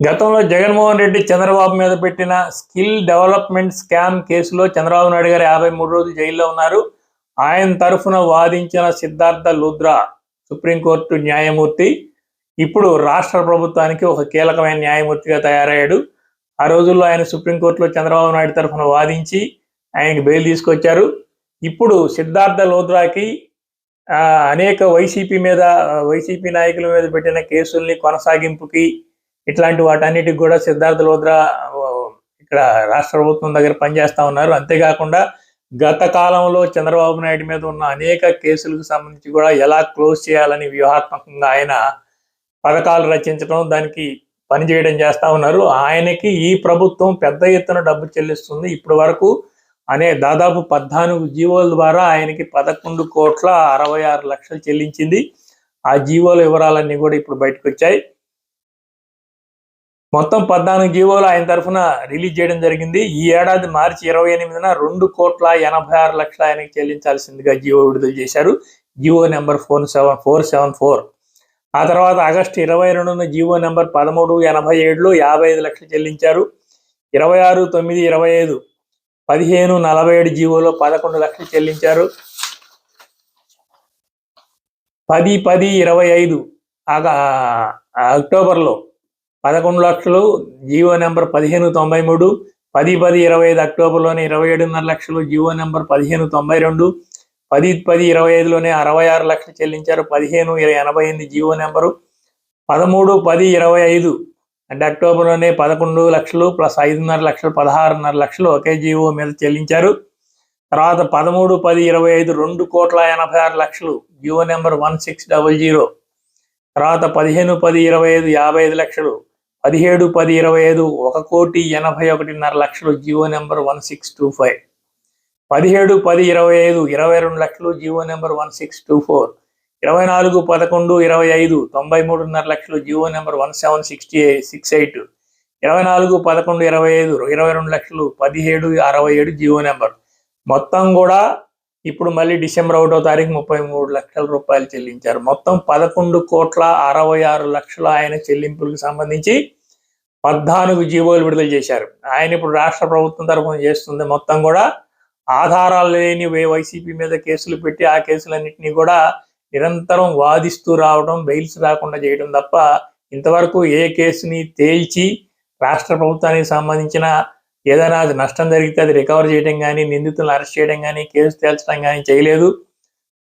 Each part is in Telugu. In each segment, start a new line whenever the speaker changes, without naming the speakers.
గతంలో జగన్మోహన్ రెడ్డి చంద్రబాబు మీద పెట్టిన స్కిల్ డెవలప్మెంట్ స్కామ్ కేసులో చంద్రబాబు నాయుడు గారు యాభై మూడు రోజులు జైల్లో ఉన్నారు. ఆయన తరఫున వాదించిన సిద్ధార్థ లూద్రా సుప్రీంకోర్టు న్యాయమూర్తి ఇప్పుడు రాష్ట్ర ప్రభుత్వానికి ఒక కీలకమైన న్యాయమూర్తిగా తయారయ్యాడు. ఆ రోజుల్లో ఆయన సుప్రీంకోర్టులో చంద్రబాబు నాయుడు తరఫున వాదించి ఆయనకి బెయిల్ తీసుకొచ్చారు. ఇప్పుడు సిద్ధార్థ లోద్రాకి అనేక వైసీపీ మీద వైసీపీ నాయకుల మీద పెట్టిన కేసుల్ని కొనసాగింపుకి ఇట్లాంటి వాటన్నిటికి కూడా సిద్ధార్థ లోద్రా ఇక్కడ రాష్ట్ర ప్రభుత్వం దగ్గర పనిచేస్తా ఉన్నారు. అంతేకాకుండా గత కాలంలో చంద్రబాబు నాయుడు మీద ఉన్న అనేక కేసులకు సంబంధించి కూడా ఎలా క్లోజ్ చేయాలని వ్యూహాత్మకంగా ఆయన పథకాలు రచించడం దానికి పనిచేయడం చేస్తా ఉన్నారు. ఆయనకి ఈ ప్రభుత్వం పెద్ద ఎత్తున డబ్బు చెల్లిస్తుంది. ఇప్పటి వరకు అనే దాదాపు పద్నాలుగు జీవోల ద్వారా ఆయనకి పదకొండు కోట్ల అరవై ఆరు లక్షలు చెల్లించింది. ఆ జీవోల వివరాలన్నీ కూడా ఇప్పుడు బయటకు వచ్చాయి. మొత్తం పద్నాలుగు జీవోలు ఆయన తరఫున రిలీజ్ చేయడం జరిగింది. ఈ ఏడాది మార్చి ఇరవై ఎనిమిదిన రెండు కోట్ల ఎనభై ఆరు లక్షల ఆయనకి చెల్లించాల్సిందిగా జీవో విడుదల చేశారు. GO number four seven four seven four. ఆ తర్వాత ఆగస్టు ఇరవై రెండున జీవో నెంబర్ పదమూడు ఎనభై ఏడులో యాభై ఐదు లక్షలు చెల్లించారు. ఇరవై ఆరు తొమ్మిది ఇరవై ఐదు పదిహేను నలభై ఏడు జీవోలో పదకొండు లక్షలు చెల్లించారు. పది పది ఇరవై ఐదు అక్టోబర్లో పదకొండు లక్షలు జీవో నెంబర్ పదిహేను తొంభై మూడు పది పది ఇరవై ఐదు అక్టోబర్లోనే ఇరవై ఏడున్నర లక్షలు జీవో నెంబర్ పదిహేను తొంభై రెండు పది పది ఇరవై ఐదులోనే అరవై ఆరు లక్షలు చెల్లించారు పదిహేను ఇరవై ఎనభై ఎనిమిది జీవో నెంబరు పదమూడు పది ఇరవై ఐదు అంటే అక్టోబర్లోనే పదకొండు లక్షలు ప్లస్ ఐదున్నర లక్షలు పదహారున్నర లక్షలు ఒకే జీవో మీద చెల్లించారు. తర్వాత పదమూడు పది ఇరవై ఐదు రెండు కోట్ల ఎనభై ఆరు లక్షలు GO number one six double zero. తర్వాత పదిహేను పది ఇరవై ఐదు యాభై ఐదు లక్షలు పదిహేడు పది ఇరవై ఐదు ఒక కోటి ఎనభై ఒకటిన్నర లక్షలు GO number one six two five. పదిహేడు పది ఇరవై ఐదు ఇరవై రెండు లక్షలు GO number one six two four. ఇరవై నాలుగు పదకొండు ఇరవై ఐదు తొంభై మూడున్నర లక్షలు GO number one seven sixty six eight. ఇరవై నాలుగు పదకొండు ఇరవై ఐదు ఇరవై రెండు లక్షలు పదిహేడు అరవై ఏడు జియో నెంబర్. మొత్తం కూడా ఇప్పుడు మళ్ళీ డిసెంబర్ ఒకటో తారీఖు ముప్పై మూడు లక్షల రూపాయలు చెల్లించారు. మొత్తం పదకొండు కోట్ల అరవై ఆరు లక్షల ఆయన చెల్లింపులకు సంబంధించి పద్నాలుగు జీవోలు విడుదల చేశారు. ఆయన ఇప్పుడు రాష్ట్ర ప్రభుత్వం తరఫున చేస్తుంది. మొత్తం కూడా ఆధారాలు లేని వైసీపీ మీద కేసులు పెట్టి ఆ కేసులన్నింటినీ కూడా నిరంతరం వాదిస్తూ రావడం బెయిల్స్ రాకుండా చేయడం తప్ప ఇంతవరకు ఏ కేసుని తేల్చి రాష్ట్ర ప్రభుత్వానికి సంబంధించిన ఏదైనా అది నష్టం జరిగితే అది రికవర్ చేయడం కానీ నిందితులను అరెస్ట్ చేయడం కానీ కేసు తేల్చడం కానీ చేయలేదు.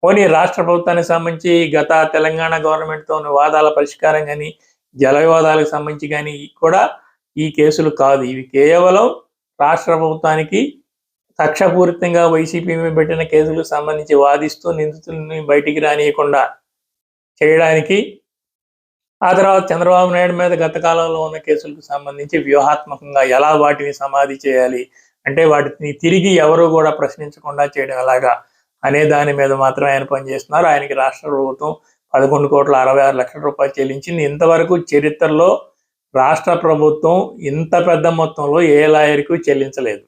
పోనీ రాష్ట్ర ప్రభుత్వానికి సంబంధించి గత తెలంగాణ గవర్నమెంట్తో వాదాల పరిష్కారం కానీ జల వివాదాలకు సంబంధించి కానీ కూడా ఈ కేసులు కాదు. ఇవి కేవలం రాష్ట్ర ప్రభుత్వానికి కక్షపూరితంగా వైసీపీ పెట్టిన కేసులకు సంబంధించి వాదిస్తూ నిందితుల్ని బయటికి రానియకుండా చేయడానికి ఆ తర్వాత చంద్రబాబు నాయుడు మీద గత కాలంలో ఉన్న కేసులకు సంబంధించి వ్యూహాత్మకంగా ఎలా వాటిని సమాధి చేయాలి? అంటే వాటిని తిరిగి ఎవరు కూడా ప్రశ్నించకుండా చేయడం ఎలాగా? అనే దాని మీద మాత్రం ఆయన పనిచేస్తున్నారు. ఆయనకి రాష్ట్ర ప్రభుత్వం పదకొండు కోట్ల అరవై ఆరు లక్షల రూపాయలు చెల్లించింది. ఇంతవరకు చరిత్రలో రాష్ట్ర ప్రభుత్వం ఇంత పెద్ద మొత్తంలో ఏ లాయర్కు చెల్లించలేదు.